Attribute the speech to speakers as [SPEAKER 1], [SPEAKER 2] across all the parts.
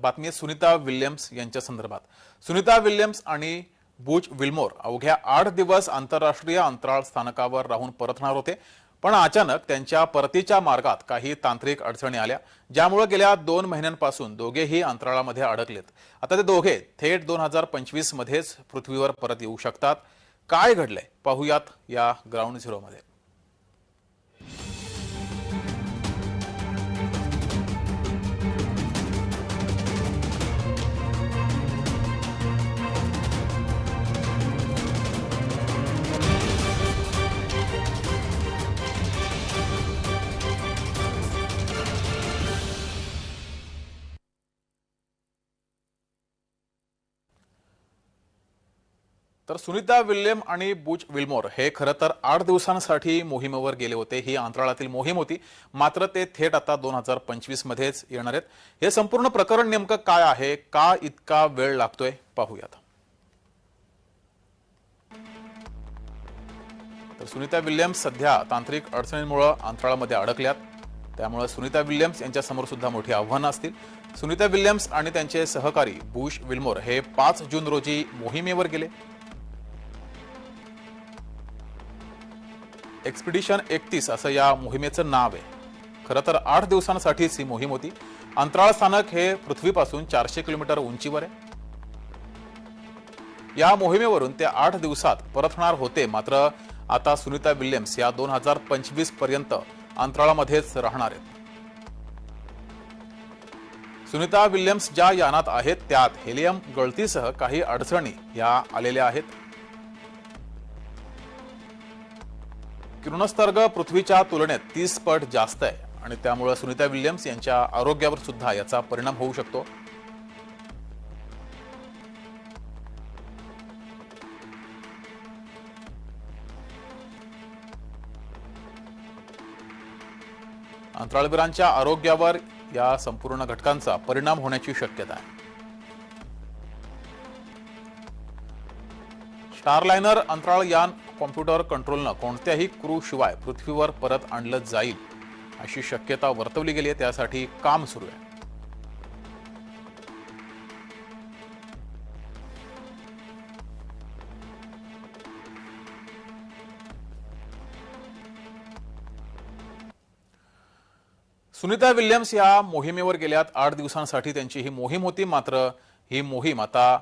[SPEAKER 1] बातमी आहे सुनीता विल्यम्स यांच्या संदर्भात. सुनीता विल्यम्स आणि बुच विल्मोर अवघ्या आठ दिवस आंतरराष्ट्रीय अंतराळ स्थानकावर राहून परतणार होते पण अचानक त्यांच्या परतीच्या मार्गात काही तांत्रिक अडचणी आल्या ज्यामुळे गेल्या दोन महिन्यांपासून दोघेही अंतराळामध्ये अडकलेत. आता ते दोघे थेट दोन हजार पंचवीस मध्येच पृथ्वीवर परत येऊ शकतात. काय घडलंय? पाहूयात या ग्राउंड झिरोमध्ये. तर सुनीता विल्यम आणि बुच विल्मोर हे खरं तर आठ दिवसांसाठी मोहिमेवर गेले होते. ही अंतराळातील मोहीम होती. मात्र ते थेट आता दोन हजार पंचवीस मध्येच येणार आहेत. हे संपूर्ण प्रकरण नेमकं काय आहे? का इतका वेळ लागतोय? पाहूयात. तर सुनीता विल्यम्स सध्या तांत्रिक अडचणींमुळे अंतराळामध्ये अडकल्यात. त्यामुळे सुनीता विल्यम्स यांच्या समोर सुद्धा मोठी आव्हानं असतील. सुनीता विल्यम्स आणि त्यांचे सहकारी बुश विल्मोर हे पाच जून रोजी मोहिमेवर गेले. एक्सपिडिशन एकतीस असं या मोहिमेचं नाव आहे. खरं तर आठ दिवसांसाठीच ही मोहीम होती. अंतराळ स्थानक हे पृथ्वीपासून चारशे किलोमीटर उंचीवर आहे. या मोहिमेवरून ते आठ दिवसात परतणार होते. मात्र आता सुनीता विल्यम्स या दोन हजार पंचवीसपर्यंत अंतराळामध्येच राहणार आहेत. सुनीता विल्यम्स ज्या यानात आहेत त्यात हेलियम गळतीसह काही अडचणी या आलेल्या आहेत. किरणोत्सर्ग पृथ्वीच्या तुलनेत तीस पट जास्त आहे. आणि त्यामुळे सुनीता विल्यम्स यांच्या आरोग्यावर सुद्धा याचा परिणाम होऊ शकतो. अंतराळवीरांच्या आरोग्यावर या संपूर्ण घटकांचा परिणाम होण्याची शक्यता आहे. स्टारलायनर अंतराळ यान कॉम्प्युटर कंट्रोलनं कोणत्याही क्रूशिवाय पृथ्वीवर परत आणलं जाईल अशी शक्यता वर्तवली गेली आहे त्यासाठी काम सुरू आहे. सुनीता विल्यम्स या मोहिमेवर गेल्यात आठ दिवसांसाठी त्यांची ही मोहीम होती मात्र ही मोहीम आता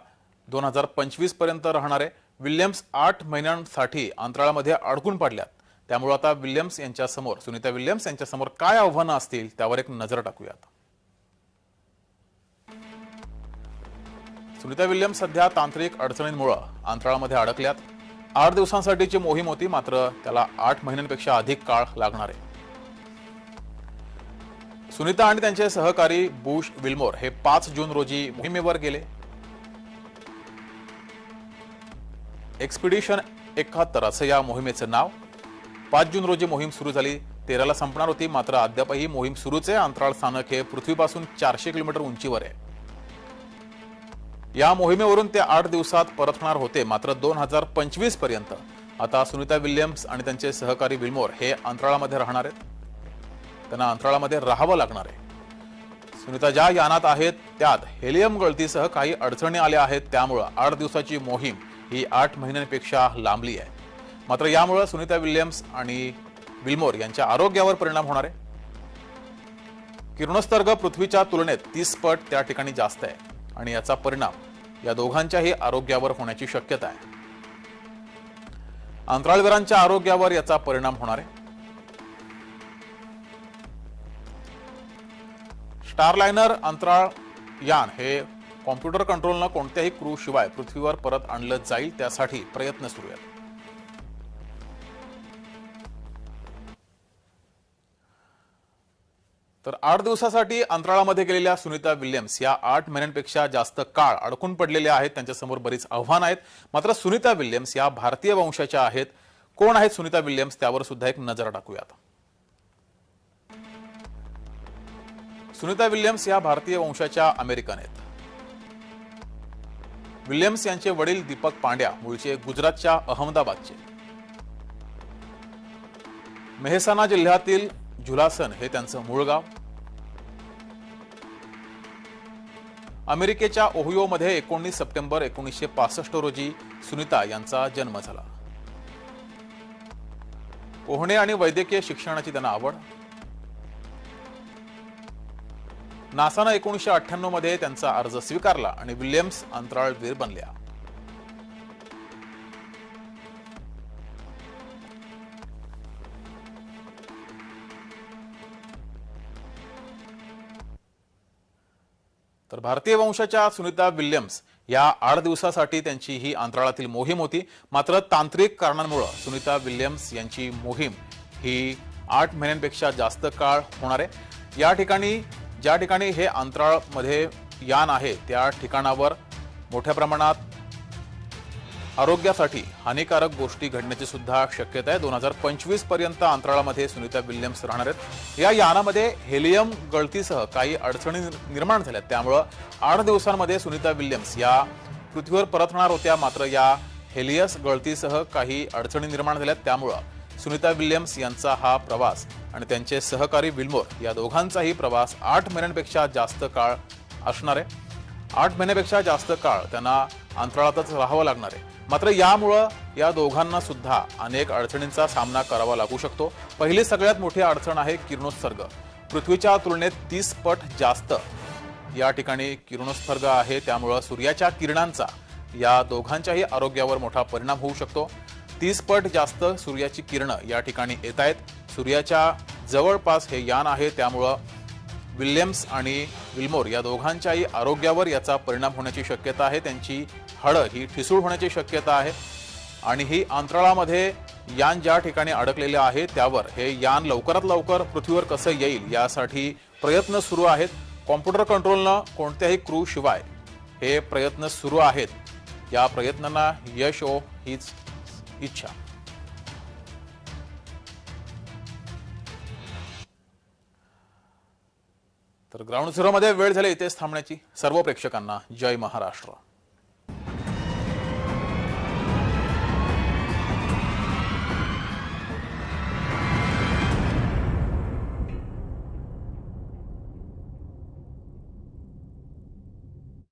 [SPEAKER 1] दोन हजार पंचवीसपर्यंत राहणार आहे. विल्यम्स आठ महिन्यांसाठी अंतराळामध्ये अडकून पडल्यात. त्यामुळे आता विल्यम्स यांच्यासमोर सुनीता विल्यम्स यांच्यासमोर काय आव्हानं असतील त्यावर एक नजर टाकूयात. सुनीता विल्यम्स सध्या तांत्रिक अडचणींमुळं अंतराळामध्ये अडकल्यात. आठ दिवसांसाठीची मोहीम होती मात्र त्याला आठ महिन्यांपेक्षा अधिक काळ लागणार आहे. सुनीता आणि त्यांचे सहकारी बुश विल्मोर हे पाच जून रोजी मोहिमेवर गेले. एक्सपिडिशन एकाहत्तर असं या मोहिमेचं नाव. पाच जून रोजी मोहीम सुरू झाली. तेराला संपणार होती. मात्र अद्यापही मोहीम सुरूच आहे. अंतराळ स्थानक हे पृथ्वीपासून चारशे किलोमीटर उंचीवर आहे. या मोहिमेवरून ते आठ दिवसात परतणार होते. मात्र दोन हजार पंचवीसपर्यंत. आता सुनीता विल्यम्स आणि त्यांचे सहकारी विल्मोर हे अंतराळामध्ये राहणार आहेत. त्यांना अंतराळामध्ये राहावं लागणार आहे. सुनीता ज्या यानात आहेत त्यात हेलियम गळतीसह काही अडचणी आल्या आहेत. त्यामुळं आठ दिवसाची मोहीम ही आठ महिन्यांपेक्षा लांबली आहे. मात्र यामुळं सुनीता विल्यम्स आणि विल्मोर यांच्या आरोग्यावर परिणाम होणार आहे. किरणोत्सर्ग पृथ्वीच्या तुलनेत तीस पट त्या ठिकाणी जास्त आहे आणि याचा परिणाम या दोघांच्याही आरोग्यावर होण्याची शक्यता आहे. अंतराळवीरांच्या आरोग्यावर याचा परिणाम होणार आहे. स्टारलायनर अंतराळ यान हे कॉम्प्युटर कंट्रोलनं कोणत्याही क्रू शिवाय पृथ्वीवर परत आणलं जाईल त्यासाठी प्रयत्न सुरू आहेत. तर आठ दिवसासाठी अंतराळामध्ये गेलेल्या सुनीता विल्यम्स या आठ महिन्यांपेक्षा जास्त काळ अडकून पडलेल्या आहेत. त्यांच्यासमोर बरीच आव्हानं आहेत. मात्र सुनीता विल्यम्स या भारतीय वंशाच्या आहेत. कोण आहेत सुनीता विल्यम्स? त्यावर सुद्धा एक नजर टाकूयात. सुनीता विल्यम्स या भारतीय वंशाच्या अमेरिकन आहेत. विल्यम्स यांचे वडील दीपक पांड्या मूळचे गुजरातच्या अहमदाबादचे. मेहसाना जिल्ह्यातील झुलासन हे त्यांचं मूळ गाव. अमेरिकेच्या ओहिओमध्ये एकोणीस सप्टेंबर एकोणीसशे पासष्ट रोजी सुनीता यांचा जन्म झाला. पोहणे आणि वैद्यकीय शिक्षणाची त्यांना आवड. नासानं एकोणीसशे अठ्ठ्याण्णवमध्ये त्यांचा अर्ज स्वीकारला आणि विल्यम्स अंतराळवीर बनल्या. तर भारतीय वंशाच्या सुनीता विल्यम्स या आठ दिवसासाठी त्यांची ही अंतराळातील मोहीम होती. मात्र तांत्रिक कारणांमुळे सुनीता विल्यम्स यांची मोहीम ही आठ महिन्यांपेक्षा जास्त काळ होणार आहे. या ठिकाणी ज्या ठिकाणी हे अंतराळमध्ये यान आहे त्या ठिकाणावर मोठ्या प्रमाणात आरोग्यासाठी हानिकारक गोष्टी घडण्याची सुद्धा शक्यता आहे. दोन हजार पंचवीसपर्यंत अंतराळामध्ये सुनीता विल्यम्स राहणार आहेत. या यानामध्ये हेलियम गळतीसह काही अडचणी निर्माण झाल्या. त्यामुळं आठ दिवसांमध्ये सुनीता विल्यम्स या पृथ्वीवर परतणार होत्या. मात्र या हेलियस गळतीसह काही अडचणी निर्माण झाल्या. त्यामुळं सुनीता विल्यम्स यांचा हा प्रवास आणि त्यांचे सहकारी विल्मोर या दोघांचाही प्रवास आठ महिन्यांपेक्षा जास्त काळ असणार आहे. आठ महिन्यापेक्षा जास्त काळ त्यांना अंतराळातच राहावं लागणार आहे. मात्र यामुळं या दोघांना सुद्धा अनेक अडचणींचा सामना करावा लागू शकतो. पहिली सगळ्यात मोठी अडचण आहे किरणोत्सर्ग. पृथ्वीच्या तुलनेत तीस पट जास्त या ठिकाणी किरणोत्सर्ग आहे. त्यामुळं सूर्याच्या किरणांचा या दोघांच्याही आरोग्यावर मोठा परिणाम होऊ शकतो. तीस पट जास्त सूर्याची किरणं या ठिकाणी येत आहेत. सूर्याच्या जवळपास हे यान आहे त्यामुळं विल्यम्स आणि विल्मोर या दोघांच्याही आरोग्यावर याचा परिणाम होण्याची शक्यता आहे. त्यांची हाडं ही ठिसूळ होण्याची शक्यता आहे. आणि ही अंतराळामध्ये यान ज्या ठिकाणी अडकलेले आहे त्यावर हे यान लवकरात लवकर पृथ्वीवर कसं येईल यासाठी प्रयत्न सुरू आहेत. कॉम्प्युटर कंट्रोलनं कोणत्याही क्रू शिवाय हे प्रयत्न सुरू आहेत. या प्रयत्नांना यश हो हीच इच्छा. तर ग्राउंड झिरोमध्ये वेळ झाली इथेच थांबण्याची. सर्व प्रेक्षकांना जय महाराष्ट्र.